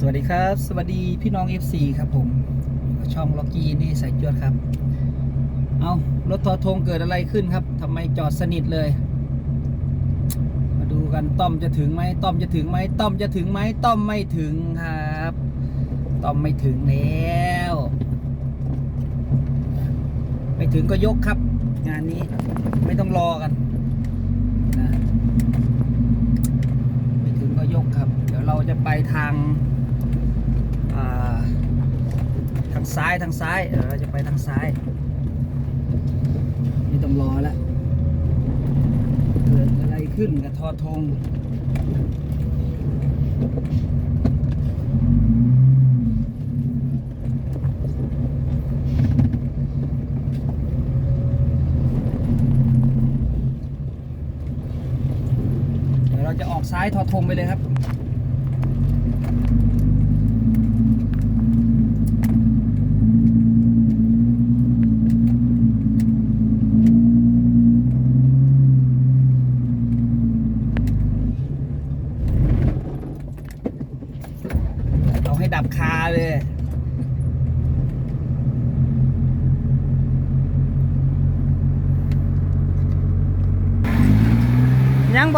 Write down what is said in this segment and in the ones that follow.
สวัสดีครับ สวัสดีพี่น้อง FC ครับผม ช่องล็อกกี้นี่ใส่จวดครับ เอารถทอทงเกิดอะไรขึ้นครับทำไมจอดสนิทเลย มาดูกันต้อมจะถึงไหมต้อมจะถึงไหมต้อมจะถึงไหมต้อมไม่ถึงครับต้อมไม่ถึงแล้ว ไม่ถึงก็ยกครับ งานนี้ไม่ต้องรอกันนะไม่ถึงก็ยกครับ เดี๋ยวเราจะไปทางอ่าทาง ซ้ายทางซ้ายเดี๋ยวเราจะไปทางซ้ายไม่ต้องรอแล้วเกิดอะไรขึ้นกับทอทงเดี๋ยวเราจะออกซ้ายทอทงไปเลยครับ เอาให้ดับคาเลย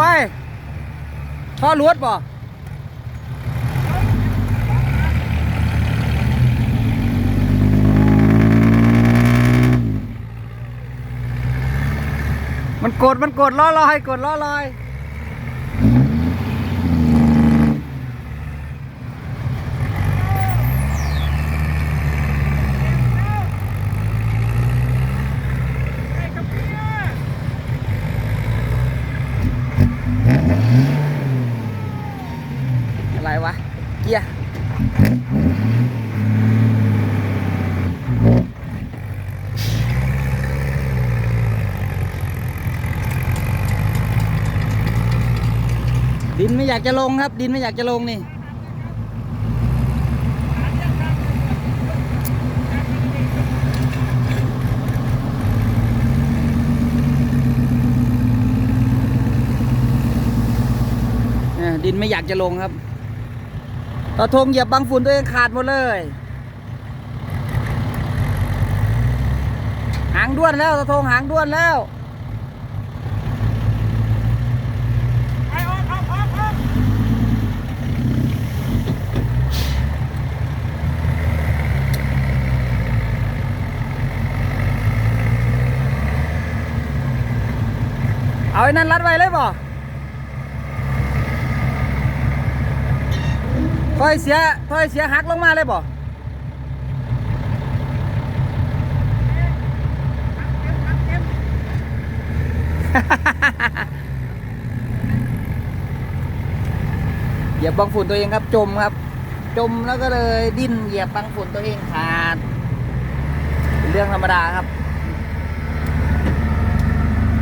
ยังบอยท่อลวดบ่มันกดมันกดล้อลอยกดล้อลอย อะไรวะ เกี ยร์ดินไม่อยากจะลงครับ ดินไม่อยากจะลงนี่ดินไม่อยากจะลงครับ ตะทงเหยียบบางฝุ่นตัวเองขาดหมดเลย หางด้วนแล้วตะทงหางด้วนแล้วไปออกออกออกออกเอาไอ้นั่นรัดไว้เลยบ่ ถอยเสียถอยเสียหักลงมาเลยบ่เหยียบบางฝุ่นตัวเองครับ จมครับ จมแล้วก็เลยดิ้นเหยียบบางฝุ่นตัวเองขาดเรื่องธรรมดาครับ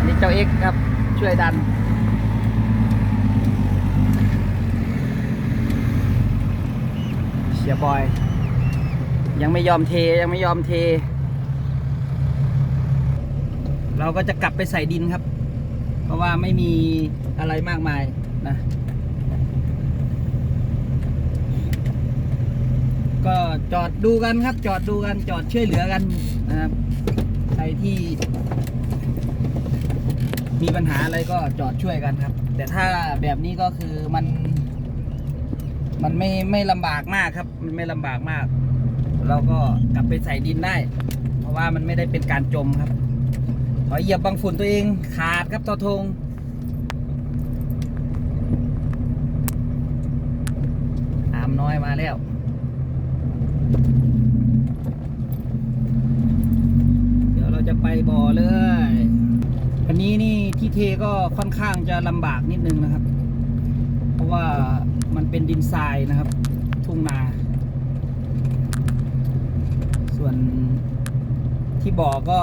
นี่เจ้าเอ็กครับช่วยดัน เชียบอย ยังไม่ยอมเทยังไม่ยอมเท เราก็จะกลับไปใส่ดินครับ เพราะว่าไม่มีอะไรมากมายนะ ก็จอดดูกันครับ จอดดูกันจอดช่วยเหลือกันนะครับใครที่มีปัญหาอะไรก็จอดช่วยกันครับ แต่ถ้าแบบนี้ก็คือมัน มันไม่ไม่ลำบากมากครับ มันไม่ลำบากมาก เราก็กลับไปใส่ดินได้ เพราะว่ามันไม่ได้เป็นการจมครับ ขอเหยียบบางฝุ่นตัวเองขาดครับตอทงอามน้อยมาแล้วเดี๋ยวเราจะไปบ่อเลยอันนี้นี่ที่เทก็ค่อนข้างจะลำบากนิดนึงนะครับ เพราะว่า มันเป็นดินทรายนะครับ ทุ่งนา ส่วนที่บ่อก็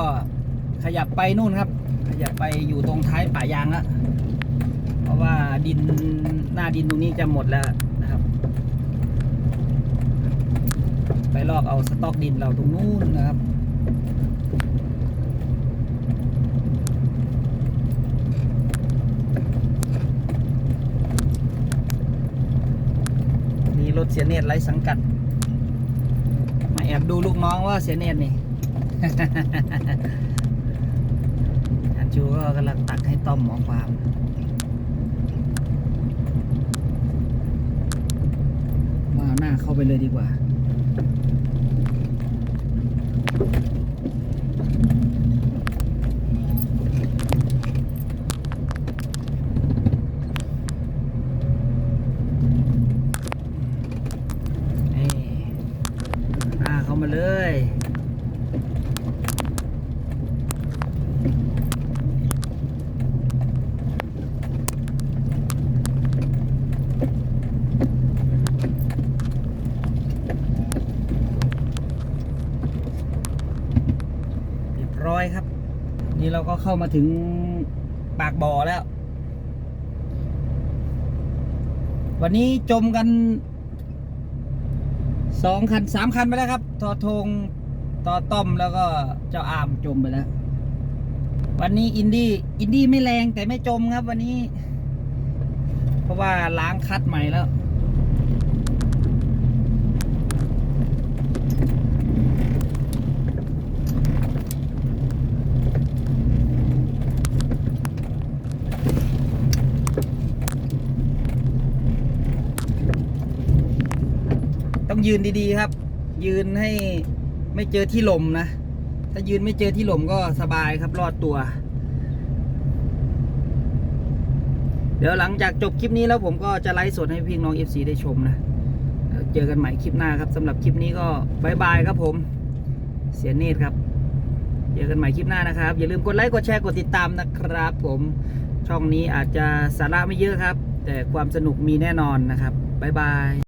ขยับไปนู่นครับ ขยับไปอยู่ตรงท้ายป่ายางแล้วเพราะว่าดินหน้าดินตรงนี้จะหมดแล้วนะครับ ไปลอกเอาสต็อกดินเราตรงนู้นนะครับ รถเสียเนตไร้สังกัด มาแอบดูลูกน้องว่าเสียเนตนี่ อันจูก็กำลังตักให้ต้อมหมอความมาหน้าเข้าไปเลยดีกว่า นี่หน้าเข้ามาเลย เรียบร้อยครับ นี่เรา ก็เข้ามาถึงปากบ่อแล้ว วันนี้จมกันสองคันสามคันไปแล้วครับทอทงต่อต้อมแล้วก็เจ้าอามจมไปแล้ว วันนี้อินดี้อินดี้ไม่แรงแต่ไม่จมครับวันนี้ เพราะว่าล้างคัดใหม่แล้ว ยืนดีๆครับ ยืนให้ไม่เจอที่ลมนะ ถ้ายืนไม่เจอที่ลมก็สบายครับรอดตัว เดี๋ยวหลังจากจบคลิปนี้แล้วผมก็จะไลฟ์สดให้พี่น้อง FC ได้ชมนะเจอกันใหม่คลิปหน้าครับสำหรับคลิปนี้ก็บายบายครับผม เสียเนตรครับ เจอกันใหม่คลิปหน้านะครับ อย่าลืมกดไลค์กดแชร์กดติดตามนะครับ ผมช่องนี้อาจจะสาระไม่เยอะครับ แต่ความสนุกมีแน่นอนนะครับบายบาย